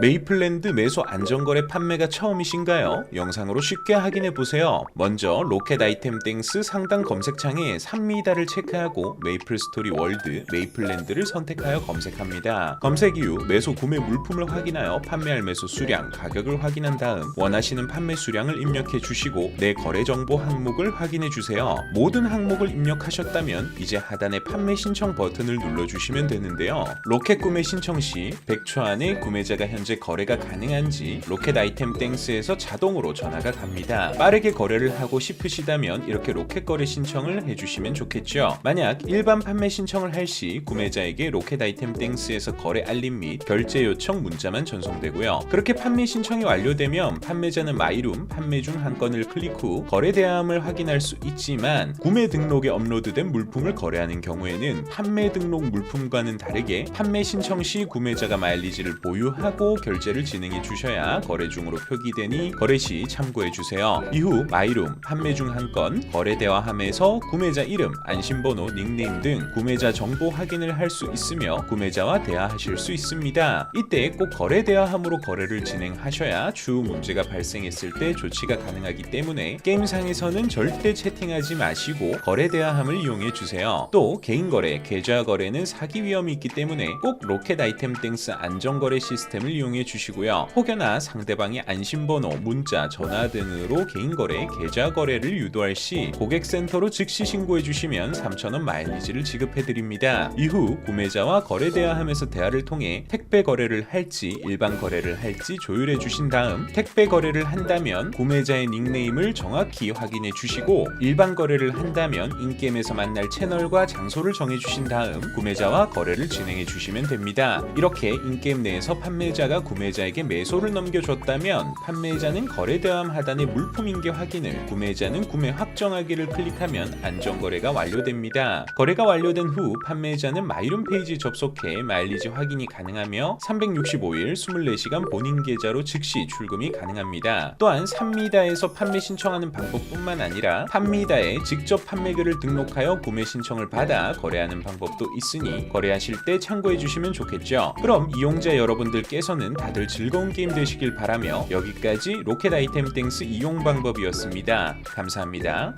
메이플랜드 매수 안전거래 판매가 처음이신가요? 영상으로 쉽게 확인해 보세요. 먼저 로켓 아이템 땡스 상단 검색창에 산미다를 체크하고 메이플 스토리 월드 메이플랜드를 선택하여 검색합니다. 검색 이후 매수 구매 물품을 확인하여 판매할 매수 수량, 가격을 확인한 다음 원하시는 판매 수량을 입력해 주시고 내 거래 정보 항목을 확인해 주세요. 모든 항목을 입력하셨다면 이제 하단의 판매 신청 버튼을 눌러 주시면 되는데요. 로켓 구매 신청 시 100초 안에 구매자가 현재 거래가 가능한지 로켓 아이템 땡스에서 자동으로 전화가 갑니다. 빠르게 거래를 하고 싶으시다면 이렇게 로켓 거래 신청을 해주시면 좋겠죠. 만약 일반 판매 신청을 할 시 구매자에게 로켓 아이템 땡스에서 거래 알림 및 결제 요청 문자만 전송되고요. 그렇게 판매 신청이 완료되면 판매자는 마이룸 판매 중 한 건을 클릭 후 거래 대함을 확인할 수 있지만 구매 등록에 업로드된 물품을 거래하는 경우에는 판매 등록 물품과는 다르게 판매 신청 시 구매자가 마일리지를 보유하고 결제를 진행해 주셔야 거래 중으로 표기되니 거래 시 참고해 주세요. 이후 마이룸 판매 중 한 건 거래 대화함에서 구매자 이름, 안심번호, 닉네임 등 구매자 정보 확인을 할 수 있으며 구매자와 대화하실 수 있습니다. 이때 꼭 거래 대화함으로 거래를 진행하셔야 추후 문제가 발생했을 때 조치가 가능하기 때문에 게임상에서는 절대 채팅하지 마시고 거래 대화함을 이용해 주세요. 또 개인 거래, 계좌 거래는 사기 위험이 있기 때문에 꼭 로켓 아이템 땡스 안전 거래 시스템을 이용 해 주시고요. 혹여나 상대방의 안심번호, 문자, 전화 등으로 개인 거래, 계좌 거래를 유도할 시 고객센터로 즉시 신고해 주시면 3,000원 마일리지를 지급해 드립니다. 이후 구매자와 거래 대화 하면서 대화를 통해 택배 거래를 할지 일반 거래를 할지 조율해 주신 다음 택배 거래를 한다면 구매자의 닉네임을 정확히 확인해 주시고 일반 거래를 한다면 인게임에서 만날 채널과 장소를 정해 주신 다음 구매자와 거래를 진행해 주시면 됩니다. 이렇게 인게임 내에서 판매자가 구매자에게 매소를 넘겨줬다면 판매자는 거래 대함 하단의 물품 인계 확인을 구매자는 구매 확정하기를 클릭하면 안전거래가 완료됩니다. 거래가 완료된 후 판매자는 마이룸 페이지 접속해 마일리지 확인이 가능하며 365일 24시간 본인 계좌로 즉시 출금이 가능합니다. 또한 산미다에서 판매 신청하는 방법뿐만 아니라 판미다에 직접 판매글을 등록하여 구매 신청을 받아 거래하는 방법도 있으니 거래하실 때 참고해 주시면 좋겠죠. 그럼 이용자 여러분들께서 는 다들 즐거운 게임 되시길 바라며 여기까지 로켓 아이템 땡스 이용 방법이었습니다. 감사합니다.